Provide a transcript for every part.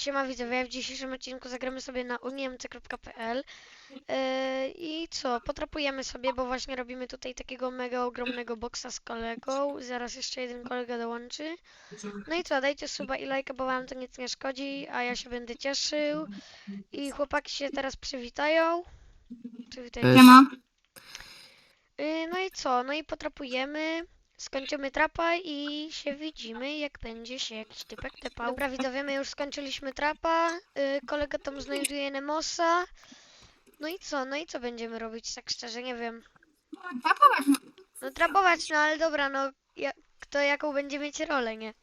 Siema widzowie, w dzisiejszym odcinku zagramy sobie na uniemc.pl yy, i co, potrapujemy sobie, bo właśnie robimy tutaj takiego mega ogromnego boksa z kolegą, zaraz jeszcze jeden kolega dołączy. No i co, dajcie suba i lajka, bo wam to nic nie szkodzi, a ja się będę cieszył. I chłopaki się teraz przywitają. Przywitajcie. E, Siema. Yy, no i co, no i potrapujemy. Skończymy trapa i się widzimy, jak będzie się jakiś typek tepał. Dobra, widzowie, my już skończyliśmy trapa. Yy, kolega tam znajduje Nemosa. No i co? No i co będziemy robić? Tak szczerze, nie wiem. Trapować, no. No trapować, no ale dobra, no ja, kto jaką będzie mieć rolę, nie?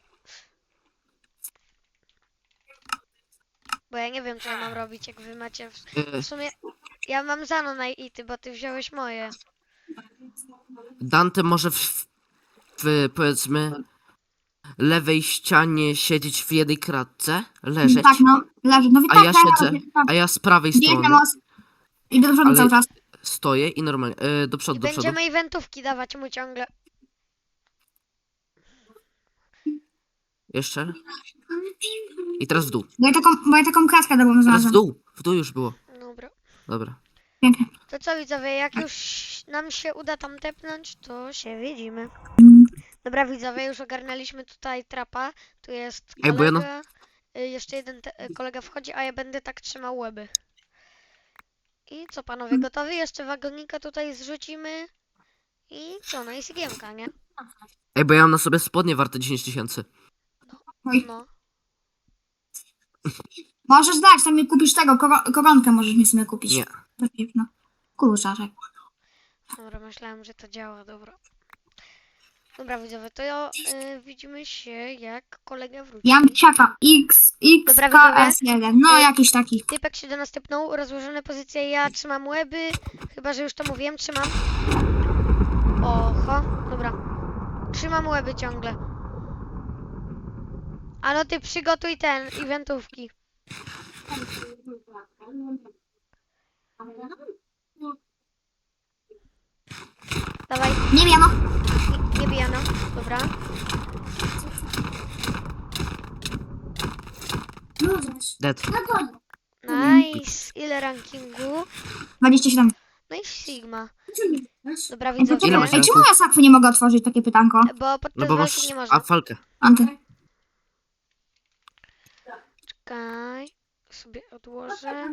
Bo ja nie wiem, co ja mam robić, jak wy macie... W, E, w sumie ja mam Zano na ity, bo ty wziąłeś moje. Dante może w, w powiedzmy lewej ścianie siedzieć w jednej kratce, leżeć, Tak, no, leży. No a tak, ja tak, siedzę, tak. a ja z prawej strony. I do przodu Ale- cały czas. stoję i normalnie, e, do I przodu, do przodu. będziemy eventówki dawać mu ciągle. Jeszcze. I teraz w dół. Bo ja taką, bo ja taką kratkę dobrą Teraz w znalazłem. dół. W dół już było. Dobra. Dobra. Pięknie. To co widzowie, jak już nam się uda tam tepnąć, to się widzimy. Dobra widzowie, już ogarnęliśmy tutaj trapa. Tu jest Ej, bo ja no- kolega. y, Jeszcze jeden te- y, kolega wchodzi, a ja będę tak trzymał łeby. I co panowie, gotowi? Jeszcze wagonika tutaj zrzucimy. I co, no i sygiemka, nie? Ej, bo ja mam na sobie spodnie warte 10 tysięcy. Oj. No. Możesz dać, tam mi kupisz tego, koro, koronkę możesz mi sobie kupić. Nie. No. Kurczaczek. Dobra, myślałem, że to działa, dobra. Dobra widzowie, to ja, y, widzimy się jak kolega wróci. Ja mam ciaka. X, X, Dobra, K, S1. No, Y, jakiś taki. Typek się do nas tepnął, rozłożone pozycje, ja trzymam łeby, chyba, że już to mówiłem, trzymam. Oho, dobra. Trzymam łeby ciągle. A no ty przygotuj ten, eventówki. Dawaj, Nie wiem, no. Dobra. Dead. Nice, ile rankingu? 27. No i Sigma. Dobra, widzowie, masz ej, czemu ja sakwy nie mogę otworzyć, takie pytanko? bo podczas No bo walki masz nie można. falkę. Anty. Czekaj, sobie odłożę.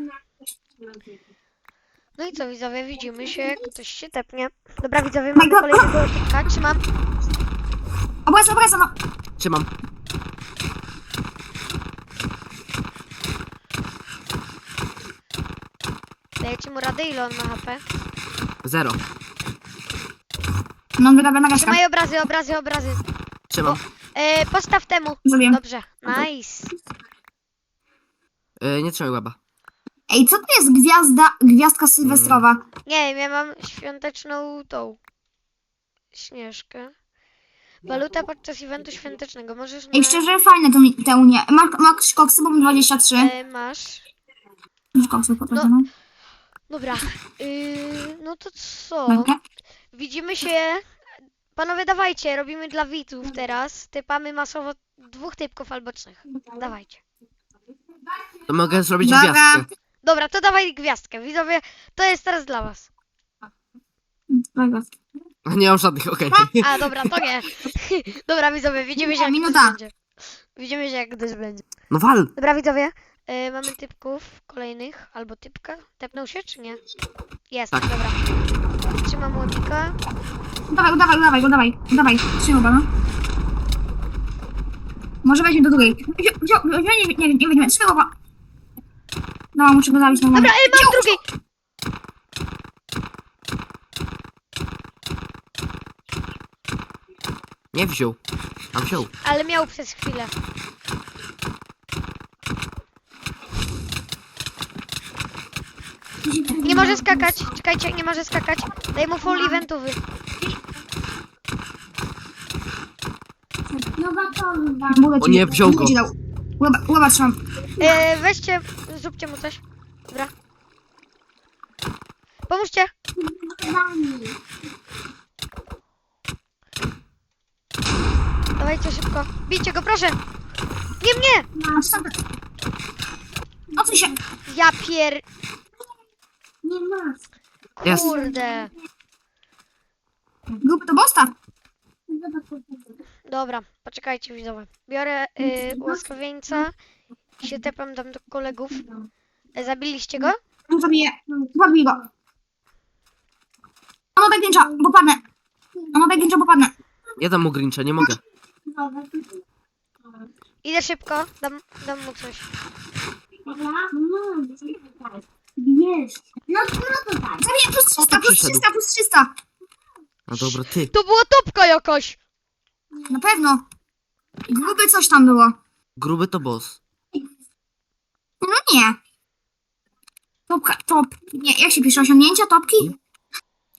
No i co widzowie, widzimy się, ktoś się tepnie. Dobra widzowie, mamy kolejnego typka, trzymam. Obraz, obraz, no. Trzymam. Dajecie mu radę, ile on ma HP? Zero. No, wyrabia na gaszkę. Trzymaj obrazy, obrazy, obrazy. Trzymam. E, postaw temu. Zrobiłem. Dobrze, nice. E, nie trzymaj łeba. Ej, co to jest gwiazda, gwiazdka sylwestrowa? Nie wiem, ja mam świąteczną tą śnieżkę. Waluta podczas eventu świątecznego. Możesz na... Ej, szczerze, fajne to, te unie. Masz, masz koksy, bo mam 23. E, masz. Masz koksy, po prostu, no. Dobra. Yy, no to co? Dobra. Widzimy się. Panowie, dawajcie, robimy dla widzów teraz. Typamy masowo dwóch typków albo trzech. Dawajcie. To mogę zrobić Dobra. gwiazdkę. Dobra, to dawaj gwiazdkę. Widzowie, to jest teraz dla was. Dobra. Nie mam żadnych, okej. A, dobra, to nie. dobra, widzowie, widzimy się jak Minuta. ktoś będzie. Widzimy się jak ktoś będzie. No wal. Dobra, widzowie, yy, mamy typków kolejnych, albo typka. Tepnął się, czy nie? Jest, Tak. dobra. Trzymam łapika. Dawaj, udawaj, udawaj, udawaj, udawaj. Trzymaj go, no. Może weźmie do drugiej. Wziął, wziął, wziął, nie, nie, nie, nie weźmiemy. Trzymaj go. No, muszę go zabić na Dobra, moment. ej, mam drugi! Nie wziął. A wziął. Ale miał przez chwilę. Nie może skakać. Czekajcie, nie może skakać. Daj mu full eventowy. Mówię O ci, nie, wziął mówię go. ci dał. Łeba, łeba trzymam. E, weźcie, zróbcie mu coś. Dobra. Pomóżcie. Dawajcie szybko. Bijcie go, proszę. Nie mnie! No, stop. ty się... Ja pier... Nie masz. Jest. Kurde. Gruby to bosta. Dobra, poczekajcie widzowie. Biorę y, łaskawieńca i się tepam tam do kolegów. E, Zabiliście go? No zabiję. Zabij go. Ono daj gęcza, bo padnę. Ono daj gęcza, bo padnę. Ja dam mu Grincha, nie mogę. Idę szybko, dam, dam mu coś. Zabiję plus 300, plus przyszedł. 300, plus 300. No dobra, ty. To była topka jakaś! Na pewno. Gruby coś tam było. Gruby to boss. No nie. Topka, top. Nie, jak się pisze? Osiągnięcia topki?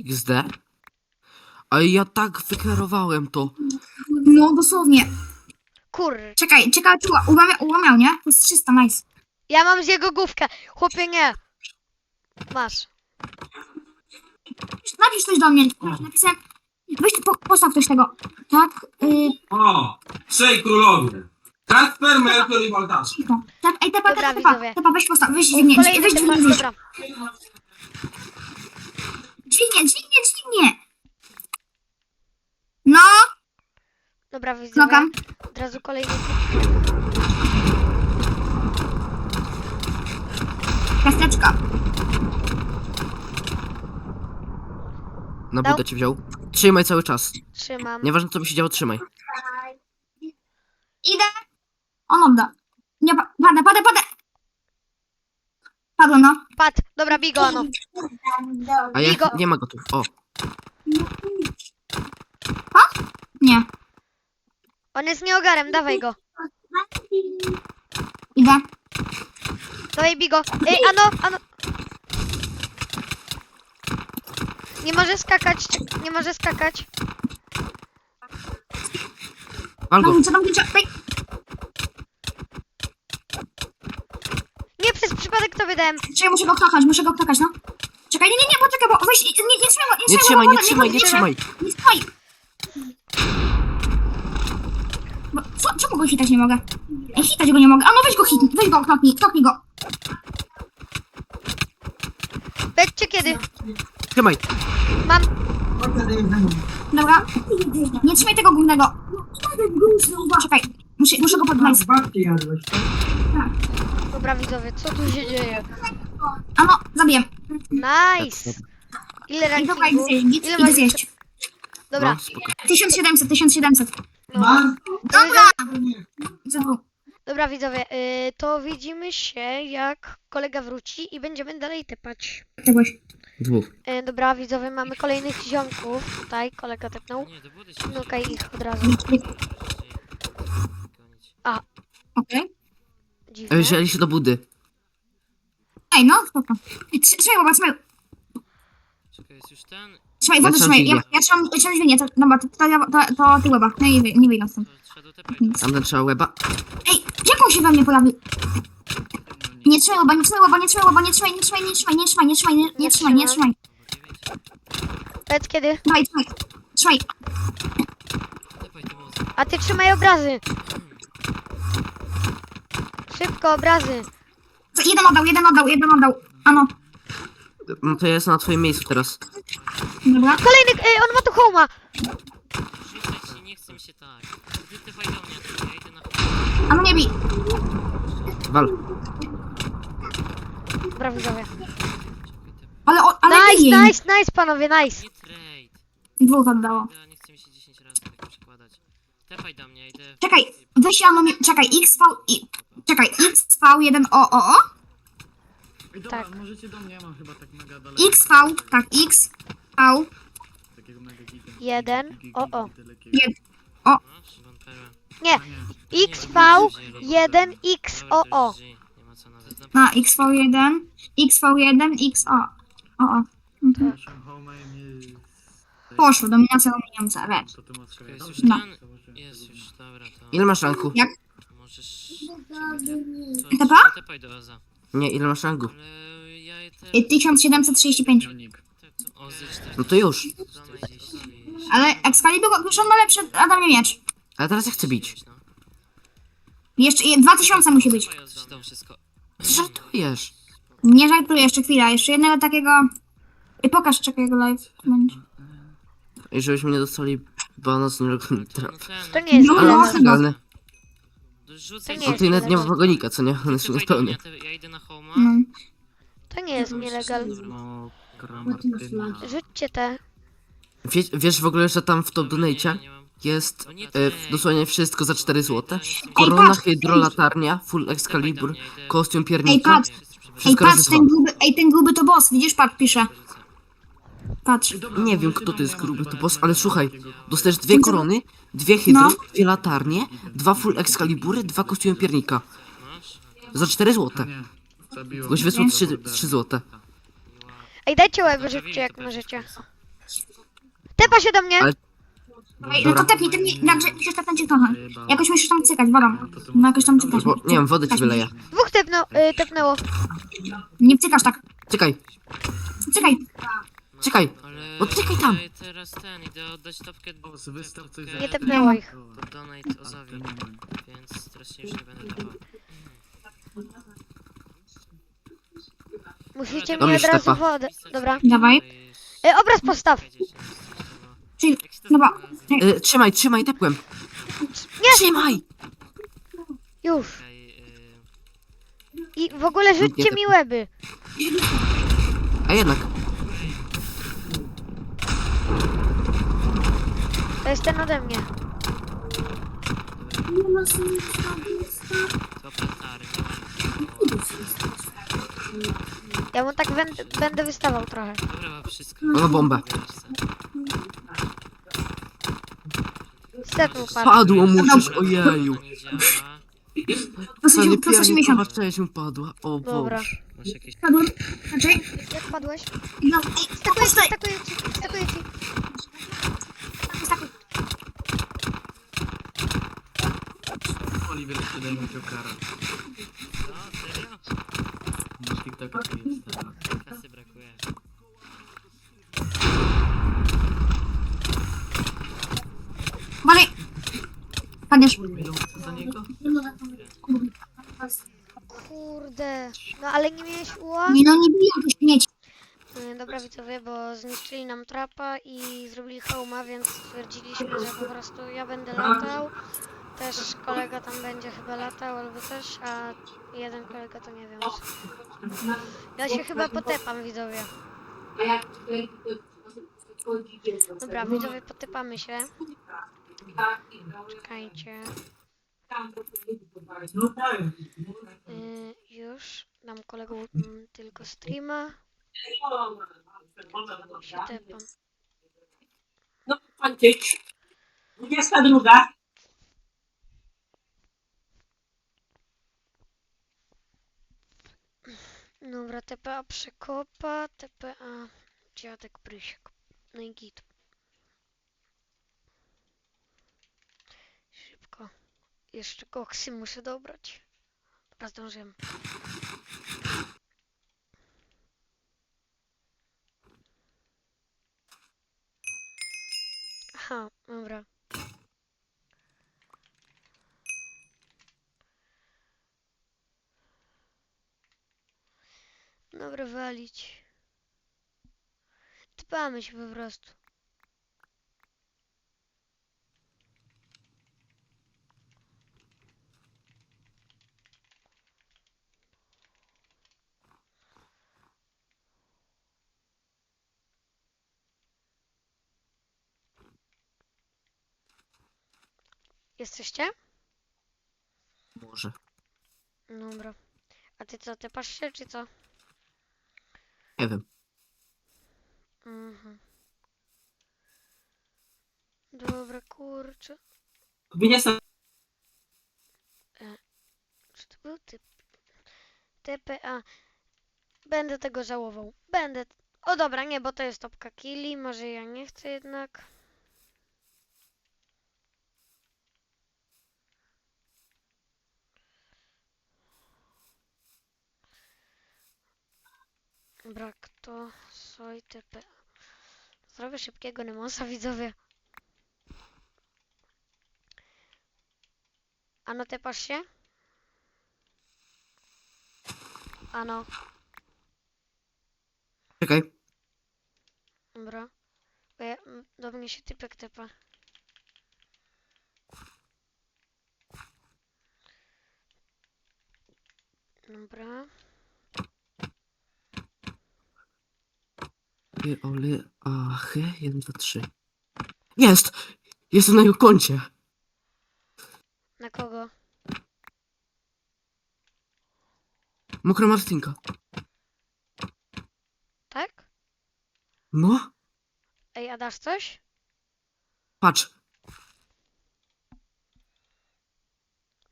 XD. A ja tak wyklarowałem to. No, dosłownie. Kur... Czekaj, czekaj, czuła. Ułamia, ułamiał, nie? Plus 300, nice. Ja mam z jego główkę. Chłopie, nie. Masz. Napisz coś do mnie. Napisałem. Weź tu, po, postaw ktoś tego. Tak, yy, O, trzej królowie. Kasper, Melchior i Baltazar. cicho. Tak, ej, tepa, Dobra, tepa, tepa, widzowie. tepa, weź postaw, weź dźwignię, Kolejny weź temat, dźwignię, dobra. dźwignię, dźwignię, dźwignię. No, Dobra, widzowie. Od razu kolejny. Kasteczka. Na Dał. budę cię wziął. Trzymaj cały czas. Trzymam. Nieważne co by się działo, trzymaj. Idę. On odda. Nie, pa- padę, padę, padę. Padło, no. Pat, dobra, bigo, no. A ja Bigo. nie ma go tu. O, Nie. On jest nieogarem, dawaj go. Idę. Dawaj bigo. Ej, ano, ano. Nie może skakać, nie może skakać. wal go. Co tam gęcza? Daj. Nie, przez przypadek to wydałem. Czekaj, muszę go knokać, muszę go knokać, no. Czekaj, nie, nie, nie, poczekaj, bo weź, nie, nie, nie trzymaj, go, Nie trzymaj, nie trzymaj, nie trzymaj. Nie trzymaj. Bo, co, czemu go hitać nie mogę? Ej, hitać go nie mogę. A no weź go hit, weź go, knoknij, knoknij go. Wejdźcie kiedy. Trzymaj. Mam. Dobra. Nie trzymaj tego głównego. Czekaj, muszę, muszę go podnieść. Dobra, widzowie, co tu się dzieje? A no, zabiję. Nice. Ile Ej, dobra, idę rankingu? zjeść, Ile idę masz? zjeść. Dobra. No, spoko. 1700, 1700. No. Dobra! Dobra, widzowie, y, to widzimy się, jak kolega wróci i będziemy dalej tepać. Czegoś. Dwóch. Y, dobra, widzowie, mamy kolejnych ziomków. Tutaj kolega tepnął. Nie, do budy się Nukaj ich od razu. Okej. Dziwne. Wzięli się do budy. Ej, no, spoko. Trzymaj, łobać, trzymaj. Czekaj, jest już ten. Trzymaj, wodę trzymaj. Ja, ja trzymam, ja trzymam dźwignię. To, dobra, to, to, ja- to, to ty łeba. No i wy- nie wyjdą stąd. Tamten trzeba łeba. Ej, jak on się we mnie pojawił? Nie trzymaj łeba, nie trzymaj łeba, nie trzymaj łeba, nie trzymaj, nie trzymaj, nie trzymaj, nie trzymaj, nie trzymaj, nie, nie trzymaj, nie trzymaj. Powiedz kiedy. Dawaj, trzymaj. Trzymaj. A ty trzymaj obrazy. Szybko, obrazy. Co, Jeden oddał, jeden oddał, jeden oddał. Ano, No to ja jestem na twoim miejscu teraz. dobra. Kolejny, ej, on ma tu się, nie chcę mi się tak. Ty ty fajdą mnie, ja idę na Ano nie bij. Wal. Dobra, widzowie. Ale, o, ale Nice, jej. nice, nice, panowie, nice. Nie trade. Dwóch oddało. Ja nie chcę mi się 10 razy tak przekładać. Tepaj do mnie, idę. Czekaj, weź ano mi, czekaj, XV, i, czekaj, XV1OOO, Ej, dobra, Tak. możecie do mnie, ja mam chyba tak mega daleko. XV, tak, XV, Takiego mega giga. Jeden, o, o. Jed- No, Perła. Nie, A nie. XV1XOO. Dobra, to już G, Nie ma co nawet. Dobra, na XV1, XV1, XO, o, o. Mhm. Poszło, dominacja dominująca, wiesz. To ty masz sobie jest już No. Jest już, dobra, to Ile masz ranku? Jak? możesz... Tepa? To Tepaj do Oza. Nie, ile masz? Ale. Y, 1735. Jonik. Ozy No to już. 40. Ale Excalibur, już on ma lepszy Adamie miecz. Ale teraz ja chcę bić. No. Jeszcze, i 2000 musi być. Żartujesz. Nie żartuję, jeszcze chwila. Jeszcze jednego takiego... I pokaż czego live będzie. I żebyśmy nie dostali bana z nowego To, no nie jest No, Ale no, nielegalne. Chyba. legalne. Rzucaj To nie No jest ty nawet nie ma nielegalne. wagonika, co nie? On jest niepełny. mnie, to Ja idę na homa. No. To nie jest nielegal. No, Martyna. Rzućcie te. Wie, wiesz w ogóle, że tam w top Dobra, nie, donate nie mam. jest nie e, dosłownie wszystko za 4 zł. Ej, Korona, patrz, hydrolatarnia, full Dawaj do Excalibur, mnie, idę. kostium Ej, piernika. patrz. Ej, patrz, ten dwa. gruby, ej, ten gruby to boss. Widzisz, patrz, pisze. Patrz. Nie wiem kto to jest gruby, to boss, ale słuchaj, dostajesz dwie korony, dwie hydro, No. dwie latarnie, dwa full excalibury, dwa kostiumy piernika. Za 4 zł. Nie, zabiło. Goś wysłał 3, 3 zł. Ej, dajcie łeby, rzućcie jak możecie. Tepa się do mnie! Ale- Ej, no to tepnij, tepnij, jakże, musisz tepnąć trochę. Jakoś musisz tam cykać, wodą. No jakoś tam cykać. Bo, nie wiem, wodę ci wyleję. Dwóch tepnął, y, tepnęło. Nie cykasz tak. Czekaj, Cykaj. Czekaj. Ale No czekaj tam. teraz ten, idę oddać topkę, wystaw coś za... Nie tepnęło ich. pod donate moment. więc teraz się już nie będę dawał. Musicie mi od razu wodę. Dobra. Dawaj. Y, obraz postaw. Czyli, dobra. E, trzymaj, trzymaj, tepłem. Trzymaj! Już. y, I w ogóle rzućcie mi łeby. A jednak. To jest ten ode mnie. To platary. Ja mu tak będę, będę wystawał trochę. Dobra, ma wszystko. No bombę. Stepnął pan. Padło mu coś, ojeju. To nie działa. Proszę się, Ale proszę się piernikowa miesiąc. część mu padła. O Dobra. Boże. Masz jakieś... Padłem. Znaczy, Jak padłeś? no, ej, Stakuję stakuj, ci, stakuję ci, stakuję ci. Oliver, przydaj mi Jokara. No, serio? Na to jest. tak. Kasy brakuje. Uważaj. Padniesz. Za niego? Kurde. No ale nie miałeś uła? Nie, no nie biją te śmieci. Y, Dobra widzowie, bo zniszczyli nam trapa i zrobili hełma, więc stwierdziliśmy, że po prostu ja będę latał. Też kolega tam będzie chyba latał albo też, a jeden kolega to nie wiem. Ja się chyba potepam widzowie. Dobra, widzowie potepamy się. Czekajcie. Y, już dam kolegom mm, tylko streama. Się tepam. No, Antyk. 22. Dobra, TPA przekopa, TPA dziadek Prysiek. No i git. Szybko. Jeszcze koksy muszę dobrać. Dobra, zdążyłem. Aha, dobra. Dobra, walić. Dbamy się po prostu. Jesteście? Może. Dobra. A ty co, ty pasz się, czy co? Nie wiem. Mhm. Dobra, kurczę. 20. Czy to był typ? TPA. Będę tego żałował. Będę. O dobra, nie, bo to jest topka killi. Może ja nie chcę jednak. Brak to soj TPA. Zrobię szybkiego Nemosa, widzowie. A no tepasz się? Ano, Czekaj. dobra. Bo ja, do mnie się typek typa. Dobra. Ty, Oli, achy, 1, 2, 3. Jest! Jestem na jego koncie. Na kogo? Mokra Martynka. Tak? No, Ej, a dasz coś? patrz.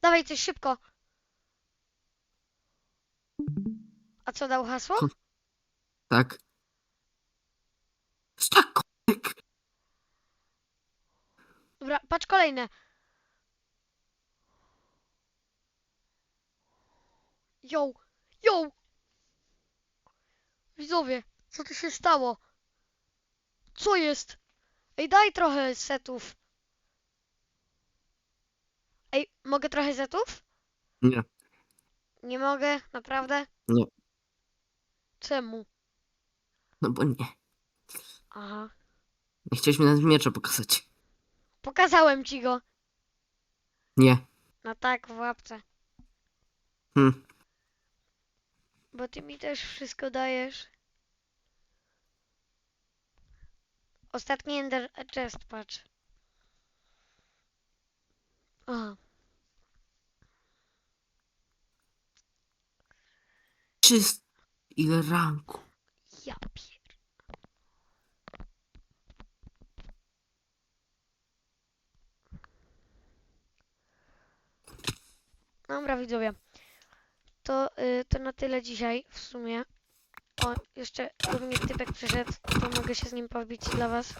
Dawaj coś szybko. A co dał hasło? Tak. Stakowek. Dobra, patrz kolejne. Yo, yo! Widzowie, co tu się stało? Co jest? Ej, daj trochę setów. Ej, mogę trochę setów? Nie. Nie mogę, naprawdę? Nie. Czemu? No bo nie. Aha. Nie chciałeś mi nawet miecza pokazać. Pokazałem ci go. Nie. No tak, w łapce. Hm. Bo ty mi też wszystko dajesz. Ostatni Ender Chest, patrz. Aha. Czyst. Ile ranku. Ja pier... Dobra, widzowie. To, y, to na tyle dzisiaj w sumie. O, jeszcze do typek przyszedł, to mogę się z nim pobić dla was.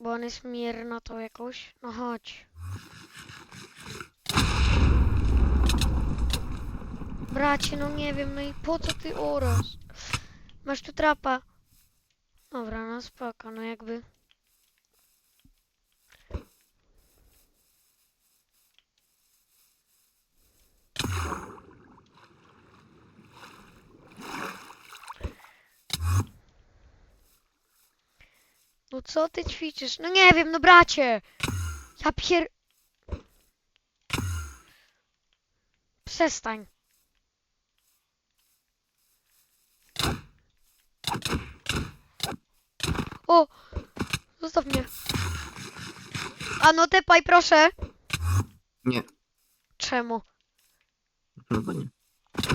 Bo on jest miernotą jakąś. No chodź. Bracie, no nie wiem, no i po co ty oraz? Masz tu trapa. Dobra, no spoko, no jakby. Co ty ćwiczysz? No nie wiem, no bracie! Ja pier... Przestań. O! Zostaw mnie. A no tepaj, proszę. Nie. Czemu? No bo nie.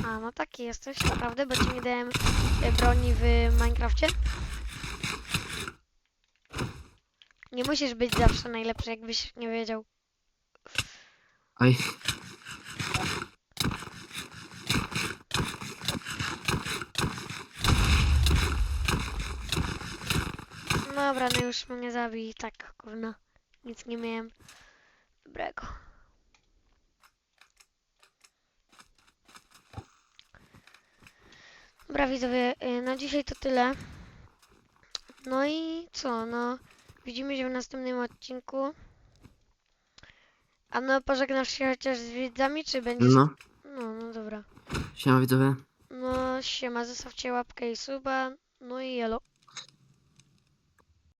A, no taki jesteś, naprawdę, bo ci nie dałem e, broni w Minecrafcie. Nie musisz być zawsze najlepszy, jakbyś nie wiedział. Aj. Dobra, no już mnie zabij. Tak, kurna. Nic nie miałem dobrego. Dobra, widzowie, y, na dzisiaj to tyle. No i co, no... Widzimy się w następnym odcinku. A no, pożegnasz się chociaż z widzami, czy będziesz... No. No, no dobra. Siema widzowie. No, siema, zostawcie łapkę i suba. No i elo.